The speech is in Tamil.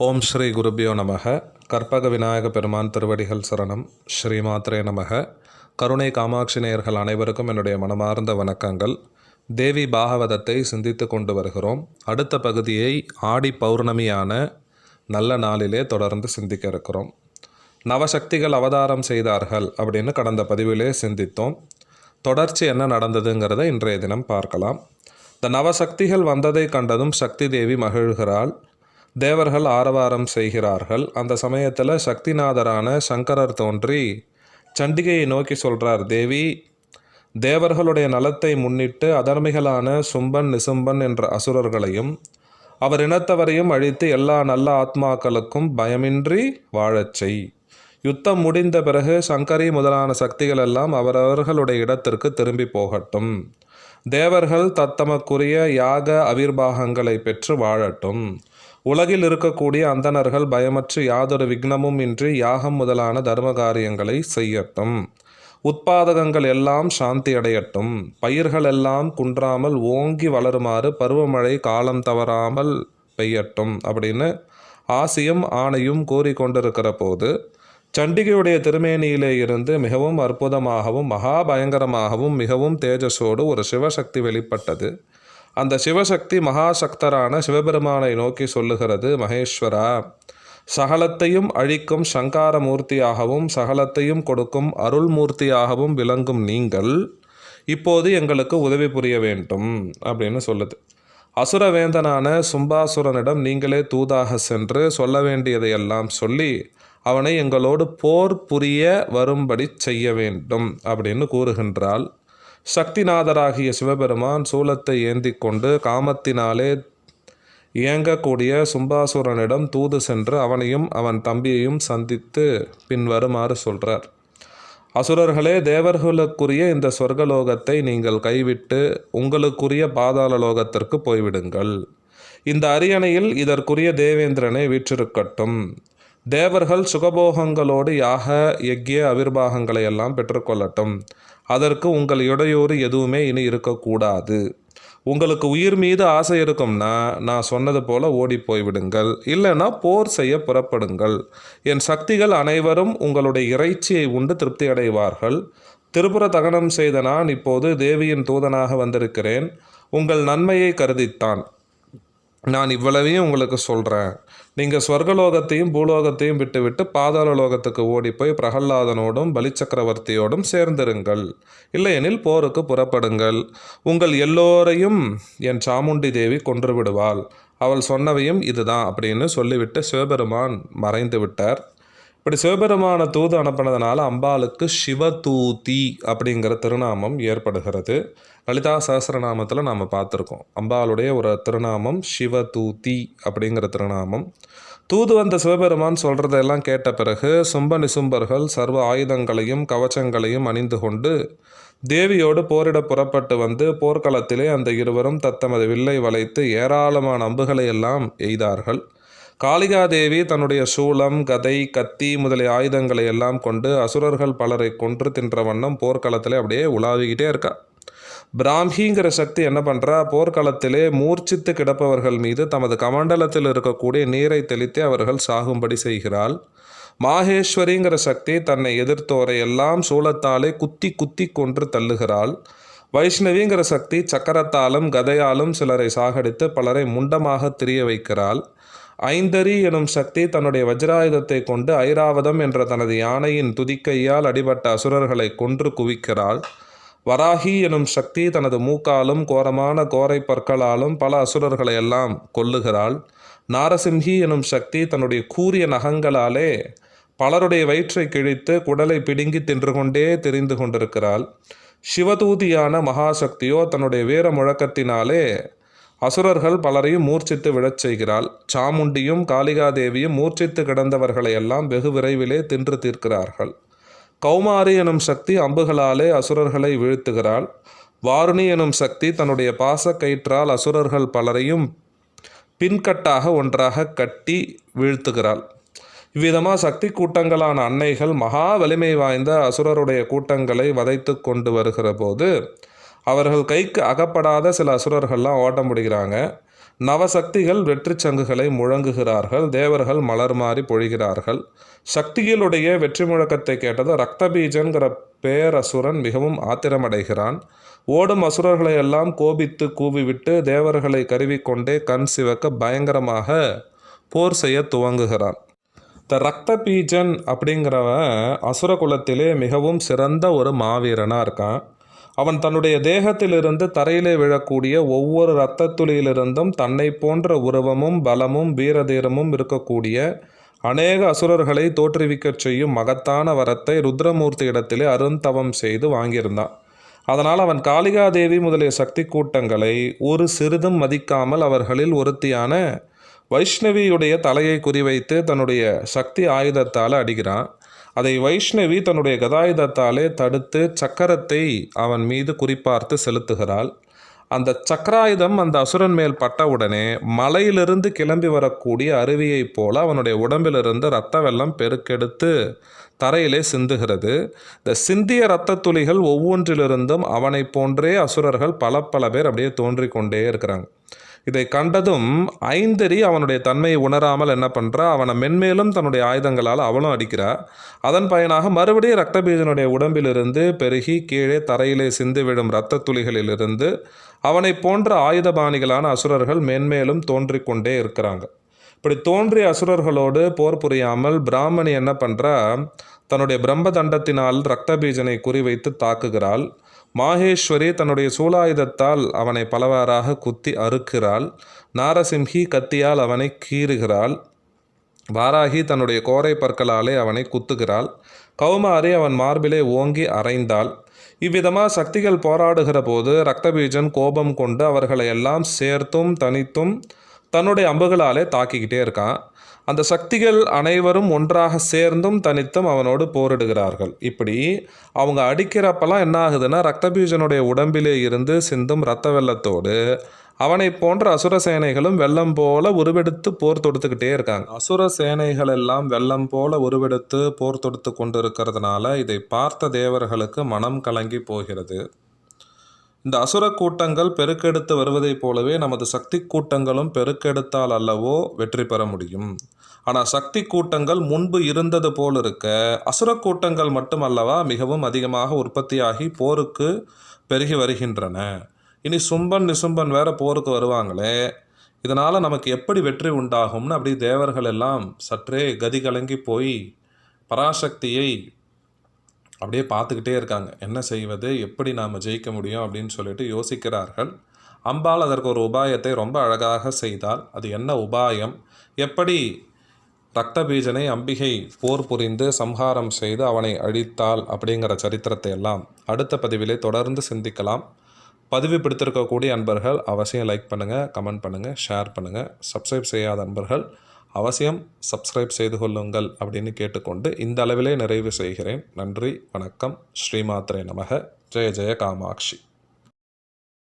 ஓம் ஸ்ரீ குருபியோ நமக. கற்பக விநாயக பெருமான் திருவடிகள் சரணம். ஸ்ரீமாத்ரே நமக. கருணை காமாட்சி நேயர்கள் அனைவருக்கும் என்னுடைய மனமார்ந்த வணக்கங்கள். தேவி பாகவதத்தை சிந்தித்து கொண்டு வருகிறோம். அடுத்த பகுதியை ஆடி பௌர்ணமியான நல்ல நாளிலே தொடர்ந்து சிந்திக்க இருக்கிறோம். நவசக்திகள் அவதாரம் செய்தார்கள் அப்படின்னு கடந்த பதிவிலே சிந்தித்தோம். தொடர்ச்சி என்ன நடந்ததுங்கிறத இன்றைய தினம் பார்க்கலாம். இந்த நவசக்திகள் வந்ததை கண்டதும் சக்தி தேவி மகிழ்கிறாள். தேவர்கள் ஆரவாரம் செய்கிறார்கள். அந்த சமயத்தில் சக்திநாதரான சங்கரர் தோன்றி சண்டிகையை நோக்கி சொல்கிறார் தேவி தேவர்களுடைய நலத்தை முன்னிட்டு அதர்மிகளான சும்பன் நிசும்பன் என்ற அசுரர்களையும் அவர் இனத்தவரையும் அழித்து எல்லா நல்ல ஆத்மாக்களுக்கும் பயமின்றி வாழச் செய். யுத்தம் முடிந்த பிறகு சங்கரி முதலான சக்திகள் எல்லாம் அவரவர்களுடைய இடத்திற்கு திரும்பி போகட்டும். தேவர்கள் தத்தமக்குரிய யாக அவிர்வாகங்களை பெற்று வாழட்டும். உலகில் இருக்கக்கூடிய அந்தணர்கள் பயமற்று யாதொரு விக்னமும் இன்றி யாகம் முதலான தர்ம காரியங்களை செய்யட்டும். உற்பாதகங்கள் எல்லாம் சாந்தி அடையட்டும் பயிர்கள் எல்லாம் குன்றாமல் ஓங்கி வளருமாறு பருவமழை காலம் தவறாமல் பெய்யட்டும் அப்படின்னு ஆசியும் ஆணையும் கூறிக்கொண்டிருக்கிற போது சண்டிகையுடைய திருமேனியிலே இருந்து மிகவும் அற்புதமாகவும் மகா பயங்கரமாகவும் மிகவும் தேஜஸோடு ஒரு சிவசக்தி வெளிப்பட்டது. அந்த சிவசக்தி மகாசக்தரான சிவபெருமானை நோக்கி சொல்லுகிறது மகேஸ்வரா சகலத்தையும் அழிக்கும் சங்கார மூர்த்தியாகவும் சகலத்தையும் கொடுக்கும் அருள்மூர்த்தியாகவும் விளங்கும் நீங்கள் இப்போது எங்களுக்கு உதவி புரிய வேண்டும் அப்படின்னு சொல்லுது. அசுரவேந்தனான சும்பாசுரனிடம் நீங்களே தூதாக சென்று சொல்ல வேண்டியதையெல்லாம் சொல்லி அவனை எங்களோடு போர் புரிய வரும்படி செய்ய வேண்டும் அப்படின்னு கூறுகின்றாள். சக்திநாதராகிய சிவபெருமான் சூலத்தை ஏந்தி கொண்டு காமத்தினாலே இயங்கக்கூடிய சும்பாசுரனிடம் தூது சென்று அவனையும் அவன் தம்பியையும் சந்தித்து பின்வருமாறு சொல்றார். அசுரர்களே தேவர்களுக்குரிய இந்த சொர்க்கலோகத்தை நீங்கள் கைவிட்டு உங்களுக்குரிய பாதாள லோகத்திற்கு போய்விடுங்கள். இந்த அரியணையில் இதற்குரிய தேவேந்திரனை வீற்றிருக்கட்டும். தேவர்கள் சுகபோகங்களோடு யாக யக்ய அவிர்வாகங்களை எல்லாம் பெற்றுக்கொள்ளட்டும். அதற்கு உங்கள் இடையூறு எதுவுமே இனி இருக்கக்கூடாது. உங்களுக்கு உயிர் மீது ஆசை இருக்கும்னா நான் சொன்னது போல ஓடி போய்விடுங்கள். இல்லைன்னா போர் செய்ய புறப்படுங்கள். என் சக்திகள் அனைவரும் உங்களுடைய இறைச்சியை உண்டு திருப்தி அடைவார்கள் திருப்புர தகனம் செய்த நான் இப்போது தேவியின் தூதனாக வந்திருக்கிறேன். உங்கள் நன்மையை கருதித்தான். நான் இவ்வளவையும் உங்களுக்கு சொல்கிறேன் நீங்கள் ஸ்வர்கலோகத்தையும் பூலோகத்தையும் விட்டுவிட்டு பாதாள லோகத்துக்கு ஓடிப்போய் பிரகல்லாதனோடும் பலிச்சக்கரவர்த்தியோடும் சேர்ந்திருங்கள். இல்லையெனில் போருக்கு புறப்படுங்கள். உங்கள் எல்லோரையும் என் சாமுண்டி தேவி கொன்று விடுவாள் அவள் சொன்னவையும் இதுதான் அப்படின்னு சொல்லிவிட்டு சிவபெருமான் மறைந்து விட்டார் இப்படி சிவபெருமான தூது அனுப்பினதுனால அம்பாளுக்கு சிவதூதி அப்படிங்கிற திருநாமம் ஏற்படுகிறது. லலிதா சஹஸ்ரநாமத்தில் நாம் பார்த்துருக்கோம். அம்பாளுடைய ஒரு திருநாமம் சிவதூதி அப்படிங்கிற திருநாமம். தூது வந்த சிவபெருமான் சொல்கிறதெல்லாம் கேட்ட பிறகு சும்ப நிசும்பர்கள் சர்வ ஆயுதங்களையும் கவச்சங்களையும் அணிந்து கொண்டு தேவியோடு போரிட புறப்பட்டு வந்து போர்க்களத்திலே அந்த இருவரும் தத்தமது வில்லை வளைத்து ஏராளமான அம்புகளை எல்லாம் எய்தார்கள். காளிகாதேவி தன்னுடைய சூளம் கதை கத்தி முதலிய ஆயுதங்களை எல்லாம் கொண்டு அசுரர்கள் பலரை கொன்று தின்ற வண்ணம் போர்க்களத்தில் அப்படியே உலாவிக்கிட்டே இருக்கா. பிராமிங்கிற சக்தி என்ன பண்ணுறா போர்க்களத்திலே மூர்ச்சித்து கிடப்பவர்கள் மீது தமது கமண்டலத்தில் இருக்கக்கூடிய நீரை தெளித்து அவர்கள் சாகும்படி செய்கிறாள். மாகேஸ்வரிங்கிற சக்தி தன்னை எதிர்த்தோரை எல்லாம் சூளத்தாலே குத்தி குத்தி கொன்று தள்ளுகிறாள். வைஷ்ணவிங்கிற சக்தி சக்கரத்தாலும் கதையாலும் சிலரை சாகடித்து பலரை முண்டமாக திரிய வைக்கிறாள். ஐந்தரி எனும் சக்தி தன்னுடைய வஜ்ராயுதத்தை கொண்டு ஐராவதம் என்ற தனது யானையின் துதிக்கையால் அடிபட்ட அசுரர்களை கொன்று குவிக்கிறாள். வராகி எனும் சக்தி தனது மூக்காலும் கோரமான கோரை பற்களாலும் பல அசுரர்களை எல்லாம் கொல்லுகிறாள். நாரசிம்ஹி எனும் சக்தி தன்னுடைய கூரிய நகங்களாலே பலருடைய வயிற்றை கிழித்து குடலை பிடுங்கி தின்று கொண்டே தெரிந்து கொண்டிருக்கிறாள். சிவதூதியான மகாசக்தியோ தன்னுடைய வீர முழக்கத்தினாலே அசுரர்கள் பலரையும் மூர்ச்சித்து விழச் செய்கிறாள். சாமுண்டியும் காளிகாதேவியும் மூர்ச்சித்து கிடந்தவர்களையெல்லாம் வெகு விரைவிலே தின்று தீர்க்கிறார்கள். கௌமாரி எனும் சக்தி அம்புகளாலே அசுரர்களை வீழ்த்துகிறாள். வாருணி எனும் சக்தி தன்னுடைய பாசக்கயிற்றால் அசுரர்கள் பலரையும் பின்கட்டாக ஒன்றாக கட்டி வீழ்த்துகிறாள். இவ்விதமாக சக்தி கூட்டங்களான அன்னைகள் மகா வலிமை வாய்ந்த அசுரருடைய கூட்டங்களை வதைத்து கொண்டு வருகிற போது அவர்கள் கைக்கு அகப்படாத சில அசுரர்கள்லாம் ஓட்ட முடிகிறாங்க நவசக்திகள் வெற்றி சங்குகளை முழங்குகிறார்கள். தேவர்கள் மலர் மாறி பொழிகிறார்கள். சக்திகளுடைய வெற்றி முழக்கத்தை கேட்டது ரக்தபீஜன்கிற பேரசுரன் மிகவும் ஆத்திரமடைகிறான். ஓடும் அசுரர்களை எல்லாம் கோபித்து கூவிவிட்டு தேவர்களை கருவிக்கொண்டே கண் சிவக்க பயங்கரமாக போர் செய்ய துவங்குகிறான். த ரத்த பீஜன் அப்படிங்கிறவன் அசுர குலத்திலே மிகவும் சிறந்த ஒரு மாவீரனாக இருக்கான். அவன் தன்னுடைய தேகத்திலிருந்து தரையிலே விழக்கூடிய ஒவ்வொரு இரத்த துளியிலிருந்தும் தன்னை போன்ற உருவமும் பலமும் வீரதீரமும் இருக்கக்கூடிய அநேக அசுரர்களை தோற்றுவிக்கச் செய்யும் மகத்தான வரத்தை ருத்ரமூர்த்தி இடத்திலே அருந்தவம் செய்து வாங்கியிருந்தான். அதனால் அவன் காளிகாதேவி முதலிய சக்தி கூட்டங்களை ஒரு சிறிதும் மதிக்காமல் அவர்களில் ஒருத்தியான வைஷ்ணவியுடைய தலையை குறிவைத்து தன்னுடைய சக்தி ஆயுதத்தால் அடிக்கிறான். அதை வைஷ்ணவி தன்னுடைய கதாயுதத்தாலே தடுத்து சக்கரத்தை அவன் மீது குறிப்பார்த்து செலுத்துகிறாள். அந்த சக்கராயுதம் அந்த அசுரன் மேல் பட்டவுடனே மலையிலிருந்து கிளம்பி வரக்கூடிய அருவியைப் போல அவனுடைய உடம்பிலிருந்து இரத்த வெள்ளம் பெருக்கெடுத்து தரையிலே சிந்துகிறது. இந்த சிந்திய இரத்த துளிகள் ஒவ்வொன்றிலிருந்தும் அவனைப் போன்றே அசுரர்கள் பல பல பேர் அப்படியே தோன்றிக் கொண்டே இருக்கிறாங்க. இதை கண்டதும் ஐந்தறி அவனுடைய தன்மையை உணராமல் என்ன பண்ணுறா அவனை மென்மேலும் தன்னுடைய ஆயுதங்களால் அவளும் அடிக்கிறா. அதன் பயனாக மறுபடியும் ரத்தபீஜனுடைய உடம்பிலிருந்து பெருகி கீழே தரையிலே சிந்து விடும் இரத்த துளிகளிலிருந்து அவனை போன்ற ஆயுதபாணிகளான அசுரர்கள் மென்மேலும் தோன்றிக்கொண்டே இருக்கிறாங்க. இப்படி தோன்றிய அசுரர்களோடு போர் புரியாமல் பிராமணி என்ன பண்ணுறா தன்னுடைய பிரம்ம தண்டத்தினால் ரக்தபீஜனை குறிவைத்து தாக்குகிறாள். மாகேஸ்வரி தன்னுடைய சூலாயுதத்தால் அவனை பலவாறாக குத்தி அறுக்கிறாள். நாரசிம்ஹி கத்தியால் அவனை கீறுகிறாள். வாராகி தன்னுடைய கோரை பற்களாலே அவனை குத்துகிறாள். கௌமாரி அவன் மார்பிலே ஓங்கி அரைந்தாள். இவ்விதமாக சக்திகள் போராடுகிற போது ரக்தபீஜன் கோபம் கொண்டு அவர்களை எல்லாம் சேர்த்தும் தனித்தும் தன்னுடைய அம்புகளாலே தாக்கிக்கிட்டே இருக்கான். அந்த சக்திகள் அனைவரும் ஒன்றாக சேர்ந்தும் தனித்தும் அவனோடு போரிடுகிறார்கள். இப்படி அவங்க அடிக்கிறப்பெல்லாம் என்ன ஆகுதுன்னா ரத்தபீஜனுடைய உடம்பிலே இருந்து சிந்தும் இரத்த வெள்ளத்தோடு அவனை போன்ற அசுர சேனைகளும் வெள்ளம் போல உருவெடுத்து போர் தொடுத்துக்கிட்டே இருக்காங்க. அசுர சேனைகள் எல்லாம் வெள்ளம் போல உருவெடுத்து போர் தொடுத்து கொண்டு இருக்கிறதுனால இதை பார்த்த தேவர்களுக்கு மனம் கலங்கி போகிறது. இந்த அசுர கூட்டங்கள் பெருக்கெடுத்து வருவதைப் போலவே நமது சக்தி கூட்டங்களும் பெருக்கெடுத்தால் அல்லவோ வெற்றி பெற முடியும். ஆனால் சக்தி கூட்டங்கள் முன்பு இருந்தது போல் இருக்க அசுர கூட்டங்கள் மட்டுமல்லவா மிகவும் அதிகமாக உற்பத்தியாகி போருக்கு பெருகி வருகின்றன. இனி சும்பன் நிசும்பன் வேற போருக்கு வருவாங்களே. இதனால் நமக்கு எப்படி வெற்றி உண்டாகும்னு அப்படி தேவர்கள் எல்லாம் சற்றே கதி கலங்கி போய் பராசக்தியை அப்படியே பார்த்துக்கிட்டே இருக்காங்க. என்ன செய்வது? எப்படி நாம் ஜெயிக்க முடியும்? அப்படின்னு சொல்லிட்டு யோசிக்கிறார்கள். அம்பாள் அதற்கு ஒரு உபாயத்தை ரொம்ப அழகாக செய்தால் அது என்ன உபாயம்? எப்படி ரக்தபீஜனை அம்பிகை போர் புரிந்து சம்ஹாரம் செய்து அவனை அழித்தாள் அப்படிங்கிற சரித்திரத்தை எல்லாம் அடுத்த பதிவிலே தொடர்ந்து சிந்திக்கலாம். பதிவு பிடித்திருக்கக்கூடிய அன்பர்கள் அவசியம் லைக் பண்ணுங்கள் கமெண்ட் பண்ணுங்கள் ஷேர் பண்ணுங்கள் சப்ஸ்கிரைப் செய்யாத அன்பர்கள் அவசியம் சப்ஸ்கிரைப் செய்து கொள்ளுங்கள் அப்படின்னு கேட்டுக்கொண்டு இந்த அளவிலே நிறைவு செய்கிறேன். நன்றி வணக்கம். ஸ்ரீமாத்ரே நமக. ஜெய ஜெய காமாட்சி.